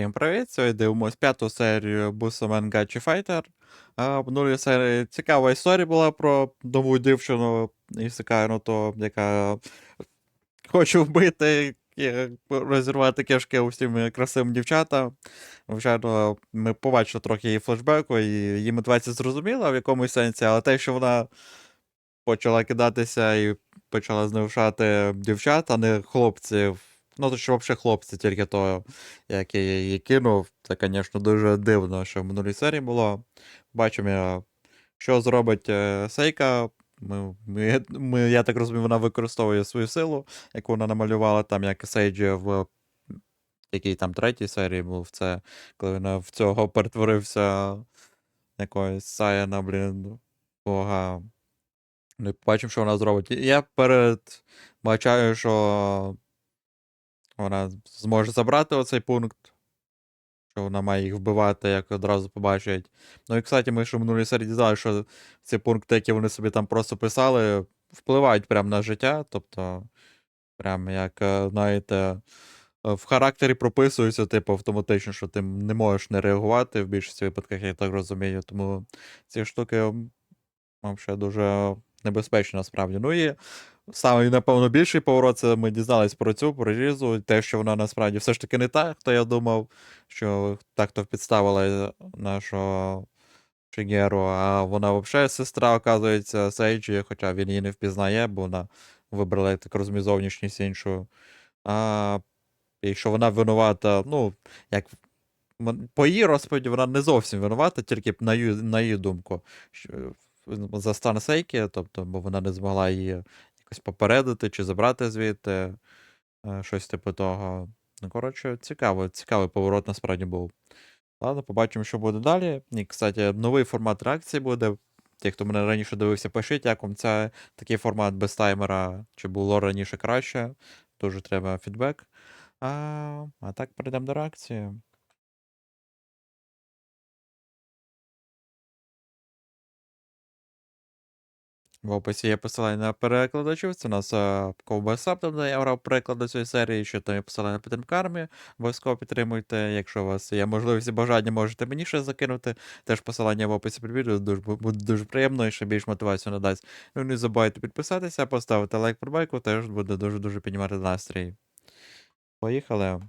Всім привіт! Сьогодні дивимось п'яту серію Busaman Gachi Fighter. А, в минулій серії цікава історія була про нову дівчину Ісикайну, то, яка хоче вбити і розірвати кишки усім красивим дівчатам. Звичайно, ми побачили трохи її флешбеку, і її мотивація зрозуміла в якомусь сенсі, але те, що вона почала кидатися і почала зневшати дівчат, а не хлопців. Ну, то що взагалі хлопці, тільки то, як я її кинув, це, звісно, дуже дивно, що в минулій серії було. Бачимо, що зробить е, Сейка. Ми, ми, ми, я так розумію, вона використовує свою силу, яку вона намалювала там, як Сейджі в якій там третій серії був це, коли вона в цього перетворився якогось Саяна, блін, бога. Ну, і побачимо, що вона зробить. Я передбачаю, що вона зможе забрати оцей пункт, що вона має їх вбивати, як одразу побачать. Ну і, кстати, ми ще в минулій серії дізналися, що ці пункти, які вони собі там просто писали, впливають прямо на життя. Тобто, прям як, е, знаєте, е, в характері прописуються, типу, автоматично, що ти не можеш не реагувати в більшості випадках, я так розумію. Тому ці штуки взагалі дуже небезпечні насправді. Ну і Самий, напевно, більший поворот це ми дізнались про цю прорізу, те, що вона насправді все ж таки не та, хто я думав, що та, хто підставила нашого Шигеру, а вона взагалі сестра, оказується, Сейджі, хоча він її не впізнає, бо вона вибрала, я так розумію, зовнішність іншу. А, І що вона винувата, ну, як. По її розповіді, вона не зовсім винувата, тільки на її, на її думку. що- За стан Сейки, тобто, бо вона не змогла її якось попередити чи забрати звідти е, щось типу того. Ну, коротше, цікаво, цікавий поворот насправді був. Ладно, побачимо, що буде далі. І, кстати, новий формат реакції буде. Ті, хто мене раніше дивився, пишіть, як вам це такий формат без таймера, чи було раніше краще. Дуже треба фідбек. А, а так перейдемо до реакції. В описі є посилання на перекладачів. Це у нас ковбаса, брав приклад до цієї серії, що там є посилання на підтримку армії. Обов'язково підтримуйте. Якщо у вас є можливість і бажання, можете мені ще закинути. Теж посилання в описі під відео. Дуже, буде дуже приємно і ще більш мотивацію надасть. Ну, не забувайте підписатися, поставити лайк про байку, теж буде дуже-дуже піднімати настрій. Поїхали.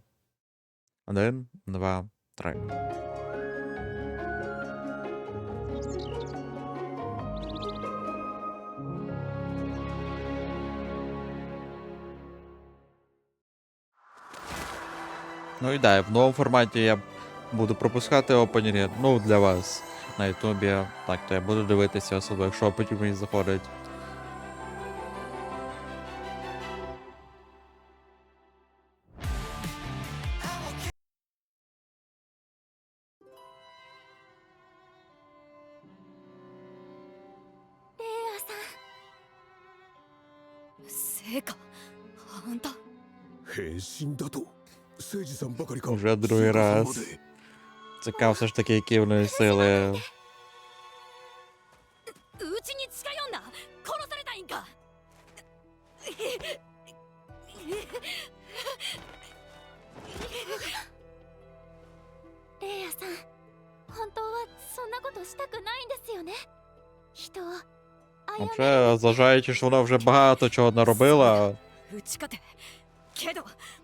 Один, два, три. Ну і да, в новому форматі я буду пропускати опенінги, ну, для вас на Ютубі. Так, то я буду дивитися особливо, якщо потім мені заходить. レイヤさん成果あんた変身だと誠司さんばかりか вже другий раз. Цікаво все ж таки, які в неї сили. Вже, зважаючи, що вона вже багато чого наробила.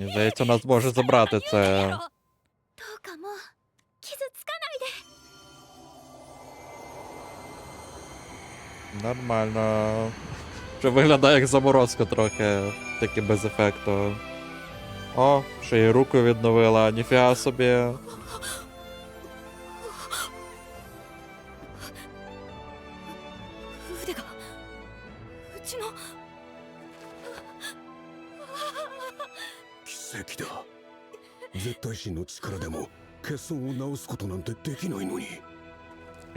Мені Здається, нас може забрати це. Нормально. Що виглядає як заморозка трохи, таки без ефекту. О, ще й руку відновила, ніфіга собі. 絶対神の力でも欠損を治すことなんてできないのに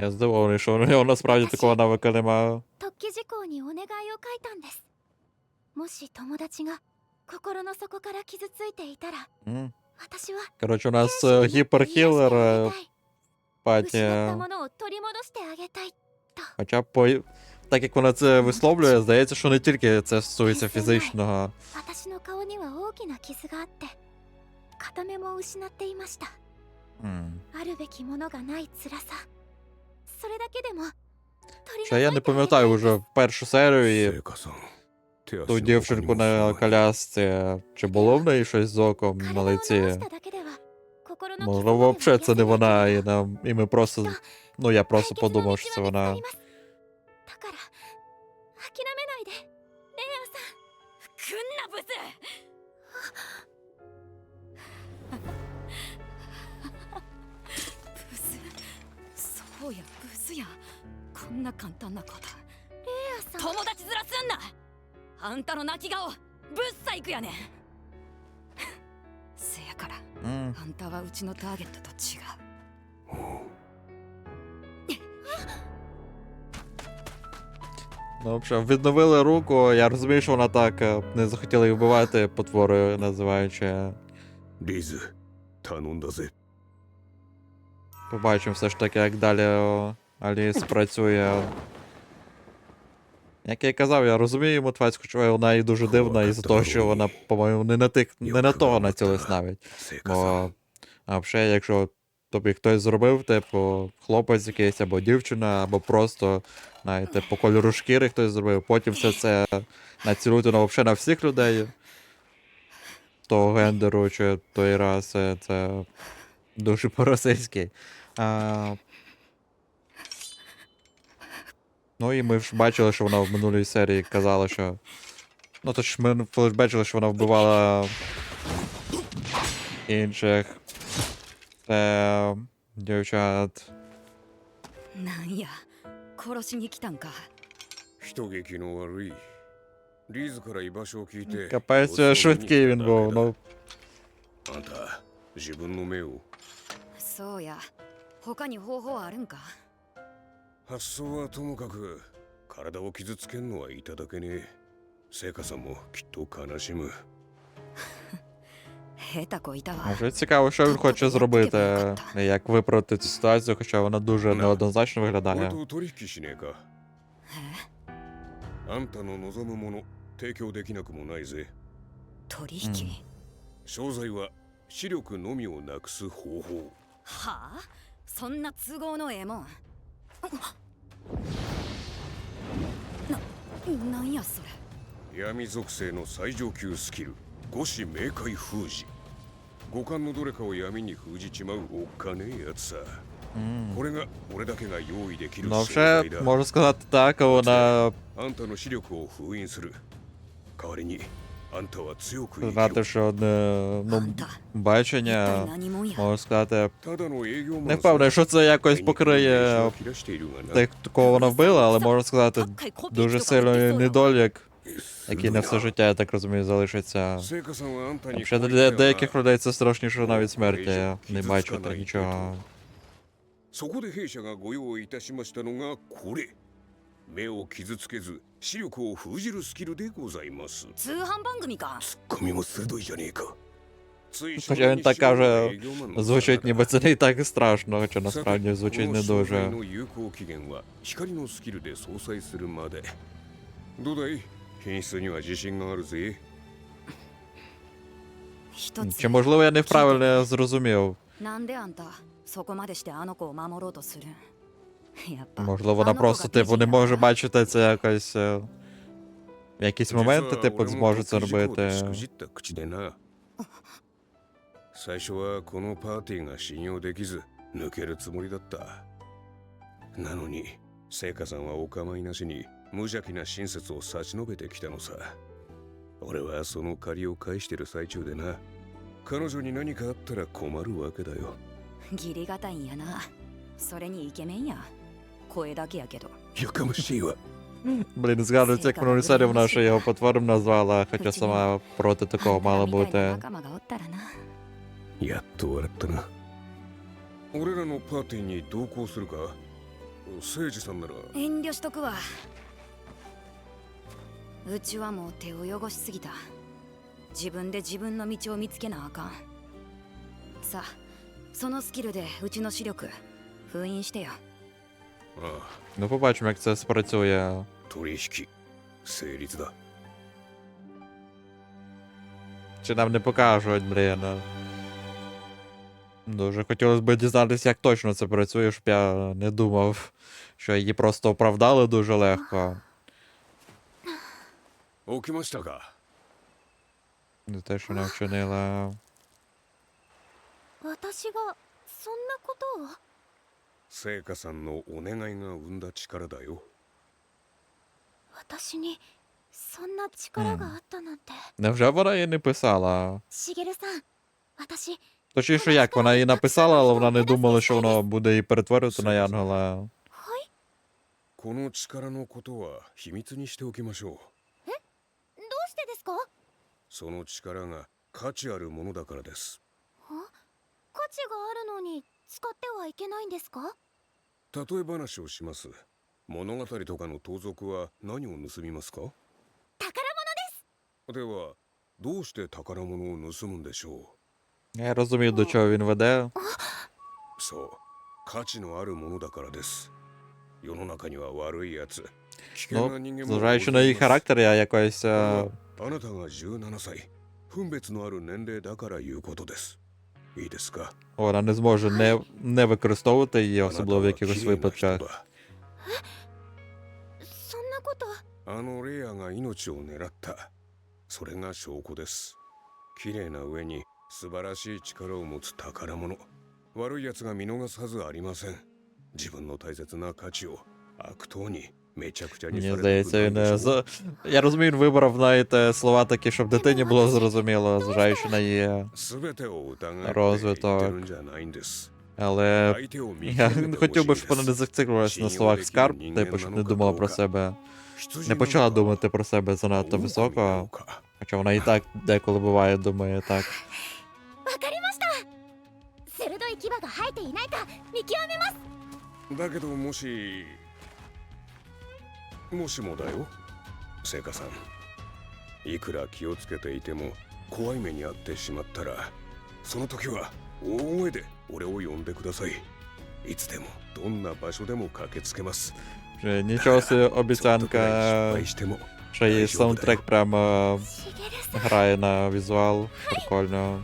Я здивований, що у нього насправді такого навика немає. 特記事項にお願いを書いたんですもし友達が心の底から傷ついていたら М. 私は Коротше, у нас 天 е, 使になって癒して гіперхілер あ е, げたい паті. 失った е, ものを取り戻してあげたい Хоча б по... так як вона це висловлює, здається, що не тільки це стосується фізичного. 私の顔には大きな傷があって 片目も失っていました М. あるべきものがない辛さそれだけでも取り Що я не 除いてあげたい пам'ятаю ん вже です першу серію і 聖火さん手足 ту の дівчинку 他にも на 不安 колясці. Чи було в неї щось з оком 体 на を治 лиці? しただけでは心の傷 Можливо, までは взагалі це не癒せない вона, け і ど нам, і ми просто. Ну, я просто 解決の подумав, 道 що це は見つか вона. スそうやブスやこんな簡単なことレイアさん友達面すんなあんたの泣き顔ぶっさいくやねんせやから М. あんたはうちのターゲットと違う Ну, взагалі, відновили руку. Я розумію, що вона так е, не захотіла її вбивати, потворою називаючи. リズ頼んだぜ Побачимо все ж таки, як далі Аліс працює. Як я і казав, я розумію мотивацію, що вона і дуже дивна, із-за того, що вона, по-моєму, не на тих, не на того націлилась навіть. Бо, а взагалі, якщо тобі хтось зробив, типу, хлопець якийсь або дівчина, або просто знаєте, по кольору шкіри хтось зробив, потім все це націлити на взагалі на всіх людей того гендеру чи тої раси, це дуже по-російськи. А... Ну і ми ж бачили, що вона в минулій серії казала, що. Ну, то ж ми бачили, що вона вбивала інших е, дівчат. なんや殺しに来たんか人聞きの悪いリーズから居場所を聞いて Капець 様子を見に швидкий 来 він ただ був. けだ Ну, あんた自分の目をそうや 他に方法あるんか発想はともかく体を傷つけんのはいただけねえ聖火さんもきっと悲しむ下手こいたわ може цікаво, що він хоче зробити, як виправити цю ситуацію, хоча вона дуже неоднозначно 俺 виглядає. と取引しねえかえあんたの望むもの提供できなくもないぜ取引、うん商材は視力のみをなくす方法はあ そんな都合のええもんななんやそれ闇属性の最上級スキル五子冥界封じ五感のどれかを闇に封じちまうおっかねえやつさ М. これが俺だけが用意できる Ну, 商材 вже だ можу сказати так, вона あんたの視力を封印する代わりにあんたは強く生き знати, ろ що не, あ ну, んた一体 бачення, 何者や можу сказати, ただの営業マン не впевнений, що це якось покриє 切らしているがな тих, кого вона вбила, але можу сказати, 高いコピー дуже 機とか売ってそう сильний やわ недолік, 鋭 який い на все життя, я так розумію, залишиться. 聖火さんはあんたに Ще こう言 для ったよな деяких людей це страшніше навіть смерті. Я не бачу так нічого. そこで弊社がご用意いたしましたのがこれ 目を傷つけず視力を封じるスキルでございます通販番組かツッコミも鋭いじゃねえかつい Хоча він так каже, звучить ніби に це не і так і страшно, хоча насправді звучить не この商材 дуже. の有効期限は光のスキルで相殺するまでどうだい品質には自信があるぜ一つ Чи можливо я неправильно зрозумів? なんであんたそこまでしてあの子を守ろうとする んやっぱ Можливо, вона あの子 просто, が типу, не 美人や може な бачити це якось. е, В якісь моменти, типу, зможе це 実は俺も独自事項でし робити. くじった口でな最初はこのパーティーが信用できず抜けるつもりだったなのに聖火さんはお構いなしに無邪気な親切を差し伸べてきたのさ俺はその借りを返してる最中でな彼女に何かあったら困るわけだよ義理がたいんやなそれにイケメンや 声だけやけどやかましいわ Блін, згадується, як минулі серії вона ще його потвором назвала, хоча сама проти такого あんたら мала みたいな бути. 仲間がおったらな やっと笑ったな俺らのパーティーに同行するか誠司さんなら遠慮しとくわうちはもう手を汚しすぎた自分で自分の道を見つけなあかんさあそのスキルでうちの視力封印してよああ Ну, побачимо, як це спрацює. 取引成立だ Чи нам не покажуть, блін. а. Дуже хотілося б дізнатися, як точно це працює, щоб я не думав, що її просто оправдали дуже легко. 起きましたか Не те, що не вчинила. 私がそんなことを 聖華さんのお願いが生んだ力だよ私にそんな力があったなんて、 Невже вона їй не писала? しげるさん私 Точніше, як вона їй написала, але вона не думала, що воно буде її перетворювати на Янгола. はいこの力のことは秘密にしておきましょうどうしてですかその力が価値あるものだからです価値があるのに 使ってはいけないんですか例え話をします物語とかの盗賊は何を盗みますか宝物ではどうして宝物を盗むんでしょ Я розумію, до чого він веде. うそう価値のあるものだからです世の中には悪いやつ危険な Ну, 人間も зважаючи на її 大勢います характер, я якось. е, あなたが17歳分別のある年齢だから言うことですいいですか Вона не зможе не не використовувати її, особливо в якихось випадках. Мені здається, він е, з... я розумію, він вибрав навіть слова такі, щоб дитині було зрозуміло, зважаючи на її розвиток. Але я хотів би, щоб вона не зациклювалася на словах скарб, типу, щоб не думала про себе. Не почала думати про себе занадто високо. Хоча вона і так деколи буває, думає так. Вакарімаста! もしもしもだよ聖華さんいくら気をつけていても怖い目に遭ってしまったらその時は大声で俺を呼んでくださいいつでもどんな場所でも駆けつけます Вже Нічого собі ちょっとくらい失 обіцянка, 敗しても що її саундтрек прямо しげるさん грає на візуал. Прикольно.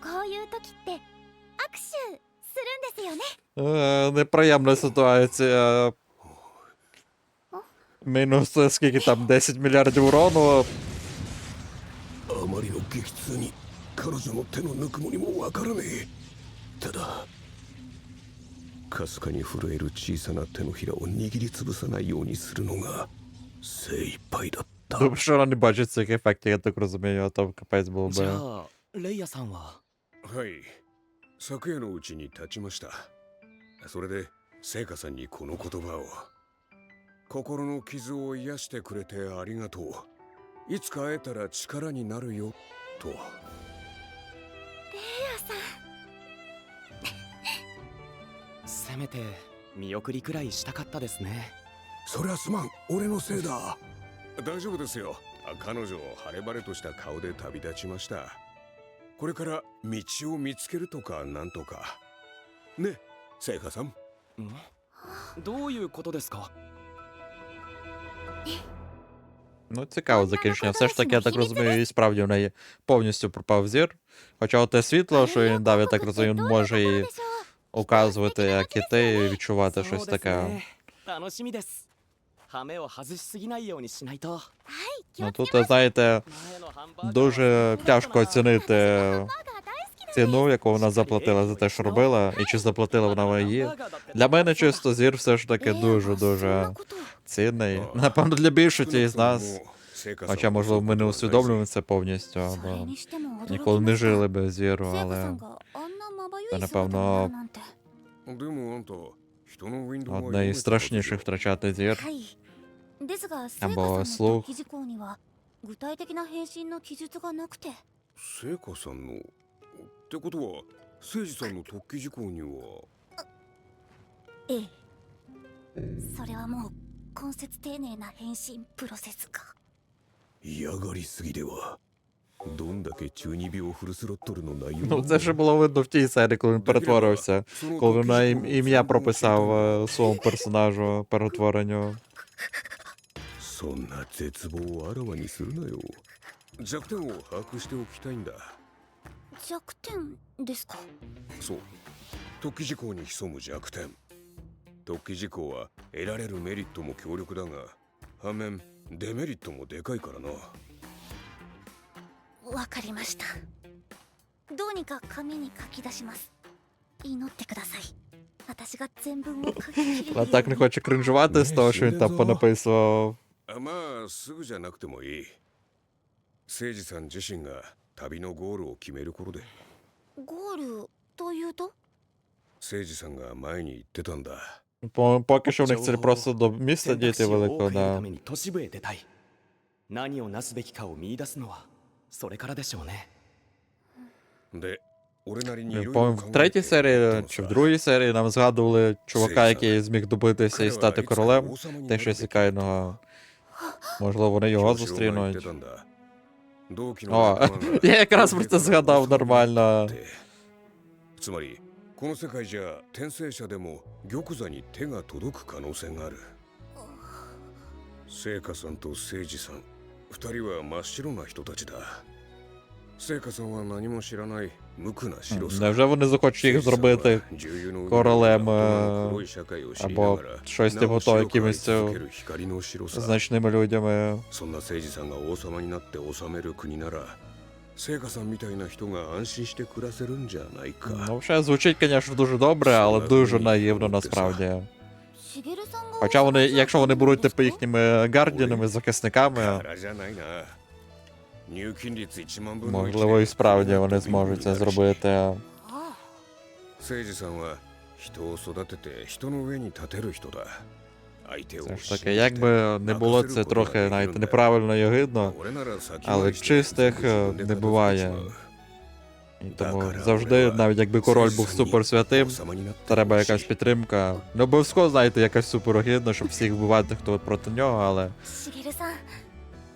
あ Е, Неприємна ситуація. Мінус е, скільки там 10 мільярдів урону. あまりの激痛に彼女の手のぬくもりもわからねえただかすかに震える小さな手のひらを握りつぶさないようにするのが精一杯だった Тому що вона не бачить цих ефектів, я так розумію, а то капець було じゃ би. あレイヤさんははい 昨夜のうちに立ちました。それで聖華さんにこの言葉を。心の傷を癒してくれてありがとう。いつか会えたら力になるよ。と。レイヤさん。せめて見送りくらいしたかったですね。そりゃすまん。俺のせいだ。大丈夫ですよ。あ彼女晴れ晴れとした顔で旅立ちましたこれから道を見つけるとかなんとかね聖華さんんどういうことですか Ну, цікаво закінчення. Все ж таки, я так розумію, і справді в неї повністю пропав зір. Хоча те світло, що він дав, я так розумію, どういう може ところ їй でしょう указувати, як іти, і відчувати そ щось うです таке. Ну тут, е, знаєте, дуже тяжко оцінити ціну, яку вона заплатила за те, що робила, і чи заплатила вона її. Для мене чисто зір все ж таки дуже-дуже цінний. Напевно, для більшості з нас. Хоча, можливо, ми не усвідомлюємо це повністю, або ніколи не жили без зіру, але це, напевно, одне із страшніших втрачати зір. はいですが聖子さん Або の слух. 時事項には 具体的な変身の記述がなくて聖火さんのってことは誠司さんの特記事項にはええそれはもう根節丁寧な変身プロセスか嫌がりすぎではどんだけ中二病フルスロットルの内容 Ну, це ще було видно в тій серії, коли він перетворився. Коли він на ім- ім'я прописав е, своєму персонажу перетворенню. そんな絶望をあらわにするなよ弱点を把握しておきたいんだ弱点ですかそう特記事項に潜む弱点特記事項は得られるメリットも強力だが反面デメリットもでかいからなわかりましたどうにか紙に書き出します祈ってください私が全文を書き切れるよ А так не хоче кринжувати з того, що він там понаписував. あまあすぐじゃなくてもいい誠司さん自身が旅のゴールを決める頃でゴールというと誠司さんが前に言ってたんだ По- Поки що в них ціль просто до міста 選択 дійти 肢を多 великого, く得る да. ために都市部へ出たい何をなすべきかを見出すのはそれからでしょうねで俺なりに Він, 色々 По-моєму, 考 в えて третій やった серії の чи в さ другій серії нам згадували чувака, Сейса. який зміг добитися і 彼 стати はいつか королем 王様に な теж るべき ісікайного. Можливо, вони його 京四郎が言って зустрінуть. たんだ同期の О, 仲間が я якраз про це згадав нормально. ってつまりこの世界じゃ転生者でも玉座に手が届く可能性がある聖火さんと聖司さん二人は真っ白な人たちだ Не вже вони захочуть їх зробити королем е, або щось тим готове якимись значними людьми. Ну, Взагалі звучить, звісно, дуже добре, але дуже наївно насправді. Хоча вони, якщо вони будуть типу їхніми гардіанами, захисниками. Можливо, і справді вони зможуть це зробити. а... Все ж таки, як би не було це трохи навіть неправильно і огидно, але чистих е, не буває. І тому завжди, навіть якби король був суперсвятим, треба якась підтримка. Не обов'язково знаєте, якась суперогідна, щоб всіх вбивати, хто проти нього, але.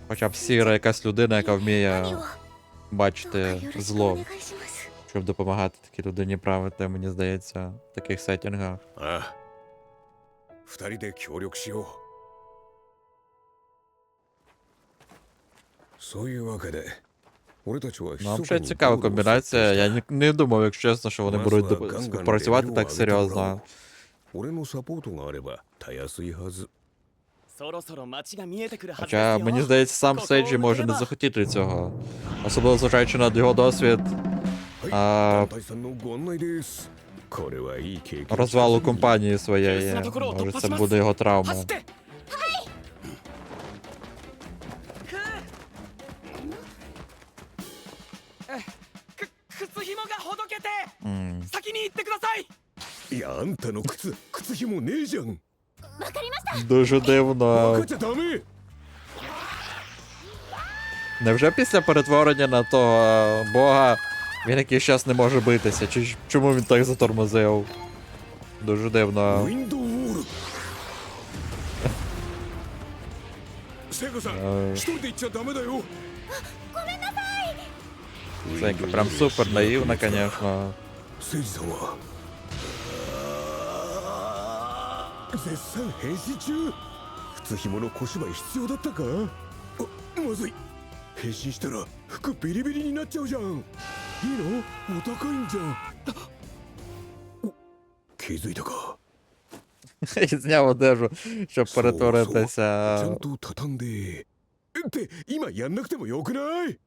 Хоча б сіра якась людина, яка вміє бачити зло. Щоб допомагати такій людині правити, мені здається, в таких сеттінгах. Ну, взагалі цікава комбінація. Я не, не думав, як чесно, що вони будуть працювати так серйозно. Хоча мені здається, сам Сейджі може не захотіти цього. Особливо зважаючи на його досвід а, розвалу компанії своєї. Може це буде його травма. Mm. Дуже дивно. Невже після перетворення на того бога він якийсь час не може битися? Чи Чому він так затормозив? Дуже дивно. Це прям супер наївно, конечно. 聖司さんは絶賛変身中靴ひもの小芝居必要だったかあまずい変身したら服ビリビリになっちゃうじゃんいいのお高いんじゃんお気づいたか І зняв одежу, щоб そう перетворитися. ちゃんと畳んでって今やんなくてもよくないし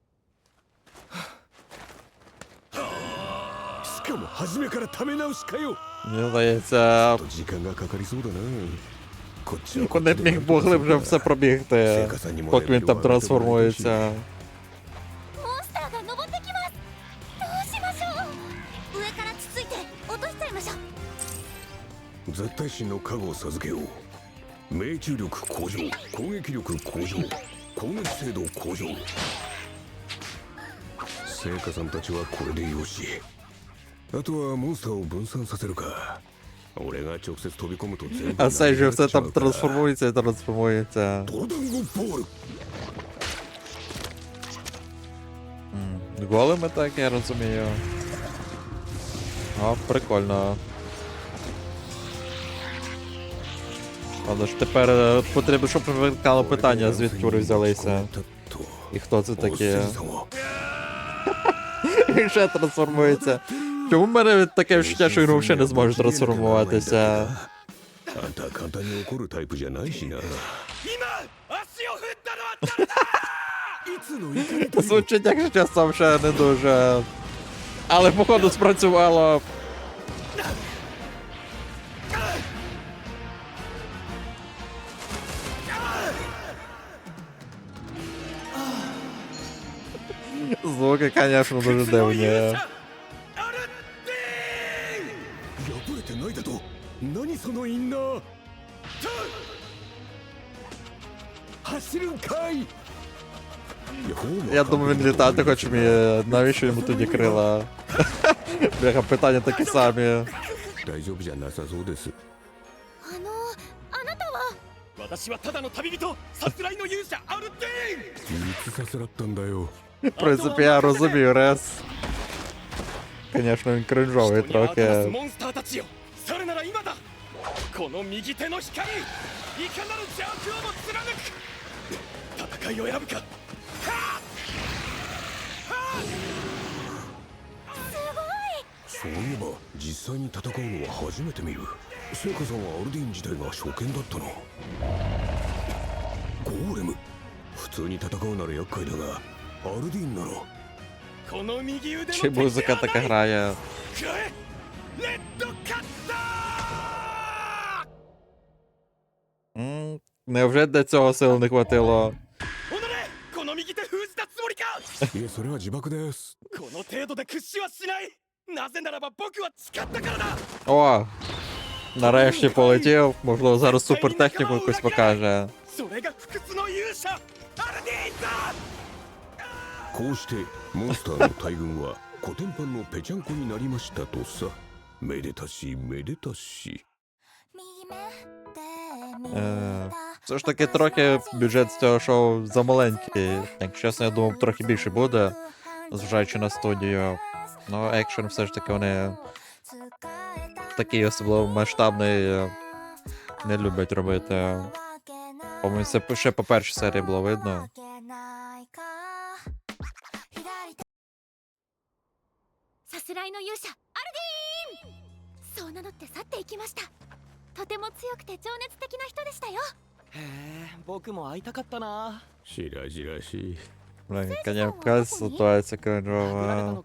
かも初めからため直しかよ Мені здається, と時間がかかりそうだなこっちは вони б міг могли вже все пробігти, поки він там трансформується. モンスターが登ってきますどうしましょう上からつついて落としちゃいましょう絶対心の加護を授けよう命中力向上攻撃力向上 攻撃精度向上聖火さんたちはこれでよし あとはモンスターを分散させるか俺が直接飛び込むと全部 А цей же все 投げられちゃ там うから трансформується і трансформується. ドラダンゴボール М, Голими так, я розумію. О, прикольно. Але ж тепер е, потрібно, щоб виникало питання, звідки вони взялися. І хто це такі. І ще трансформується. Чому в мене таке відчуття, що його ще не зможе трансформуватися? Звучить, якщо чесно, ще не дуже. Але походу спрацювало. Звуки, звісно, дуже дивні. я думаю, він літати хоч вміє. Навіщо йому тоді крила? Бляха, питання такі самі. 大丈夫じゃなさそうですあのあなたは私はただの旅人さすらいの勇者アルテいつさすらったんだよ В принципі, я розумію, Рес. Звісно, він кринжовий 人にあ трохи. モンスターたちよそれなら今だこの右手の光いかなる邪悪をも貫く戦いを選ぶかはそういえば実際に戦うのは初めて見る聖火さんはアルディン自体が初見だったなゴーレム普通に戦うなら厄介だがアルディンならこの右腕の Чи музика така грає? 食らえレッドカッター М, Невже для цього сил не хватило? おのれこの右手封じたつもりかいえそれは自爆ですこの程度で屈しはしない なぜならば僕は誓ったからだ О! Нарешті полетів, можливо, зараз супертехніку якусь покаже. それが不屈の勇者アルディーンだこうしてモンスターの大群はコテンパンのぺちゃんこになりましたとさめでたしめでたし Е, Все ж таки трохи бюджет з цього шоу замаленький. Якщо чесно, я думав, трохи більше буде, зважаючи на студію. Ну, екшен все ж таки вони такий особливо масштабний е, не люблять робити. По-моєму, це ще по першій серії було видно. さすらいの勇者アルディーンそう名乗って去っていきましたとても強くて情熱的な人でしたよへえ僕も会いたかったなしらじらしい 何やかやす。とあい。つくんのは。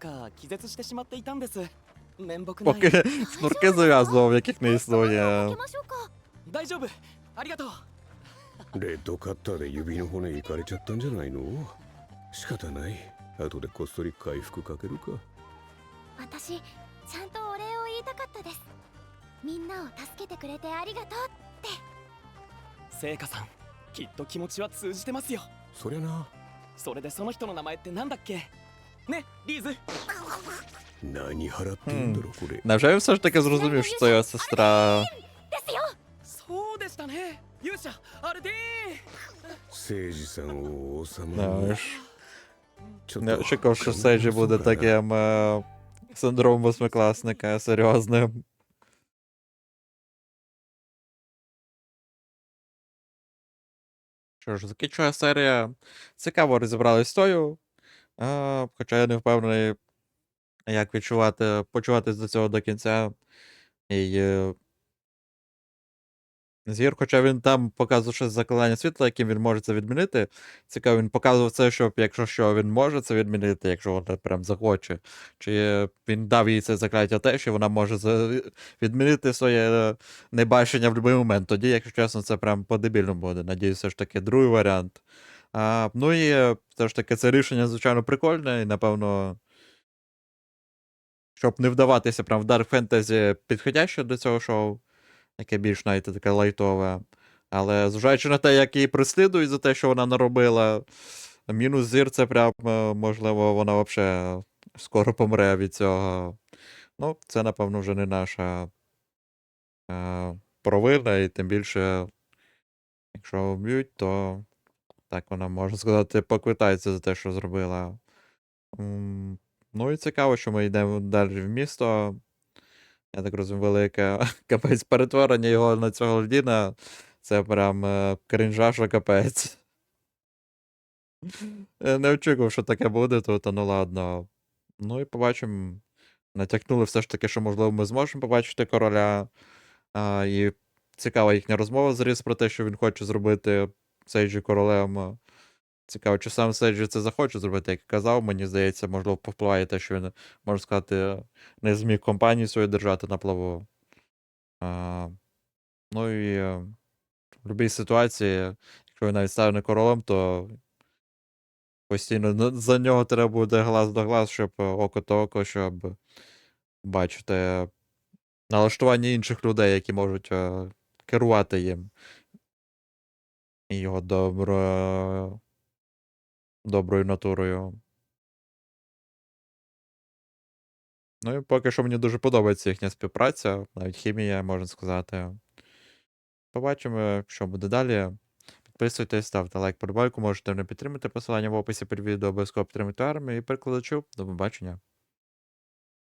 Porque snorkezuju a zoo, v jakých nejsnoje. 大丈夫。ありがとう。レッドカッターで指の骨いかれちゃったんじゃないの？仕方ない。後でこっそり回復かけるか。私ちゃんとお礼を言いたかったです。みんなを助けてくれてありがとうって。せいかさんきっと気持ちは通じてますよ。そりゃな。それでその人の名前ってなんだっけねリーズ何払ってんだろこれ Невже він все ж таки зрозумів, що це його сестра? ですよそうでしたね勇者アルディ聖司さんを王様 Ну に ж. ちょ Не очікував, що Сейджі буде таким е, синдромом восьмикласника серйозним. Що ж, закінчує серія. Цікаво розібралися з тою. А, хоча я не впевнений, як відчувати, почуватись до цього до кінця. І е, Зір, хоча він там показував щось заклинання світла, яким він може це відмінити. Цікаво, він показував це, щоб якщо що, він може це відмінити, якщо вона прям захоче. Чи він дав їй це закляття те, що вона може відмінити своє е, небачення в будь-який момент. Тоді, якщо чесно, це прям по-дебільному буде. Надіюсь, все ж таки, другий варіант. А, ну і е, все ж таки, це рішення, звичайно, прикольне, і напевно. Щоб не вдаватися прям в Dark Fantasy підходяще до цього шоу, яке більш навіть таке лайтове. Але зважаючи на те, як її преслідують за те, що вона наробила, мінус зір, це прям, е, можливо, вона взагалі скоро помре від цього. Ну, це, напевно, вже не наша е, провина, і тим більше, якщо вб'ють, то так вона, можна сказати, поквитається за те, що зробила. Ну і цікаво, що ми йдемо далі в місто. Я так розумію, велике капець перетворення його на цього льдіна. Це прям е, крінжаша капець. Е, Не очікував, що таке буде тут, ну ладно. Ну і побачимо. Натякнули все ж таки, що, можливо, ми зможемо побачити короля. А, і цікава їхня розмова зріс про те, що він хоче зробити Сейджі королем. Цікаво, чи сам Сейджі це захоче зробити, як казав, мені здається, можливо, повпливає те, що він, можна сказати, не зміг компанію свою держати на плаву. А, ну і е, в будь-якій ситуації, якщо він навіть стане не королем, то постійно за нього треба буде глаз до глаз, щоб е, око до око, щоб бачити налаштування інших людей, які можуть е, керувати їм. Його добро... доброю натурою. Ну і поки що мені дуже подобається їхня співпраця, навіть хімія, можна сказати. Побачимо, що буде далі. Підписуйтесь, ставте лайк, подобайку, можете мене підтримати. Посилання в описі під відео обов'язково підтримати армію і перекладачу. До побачення.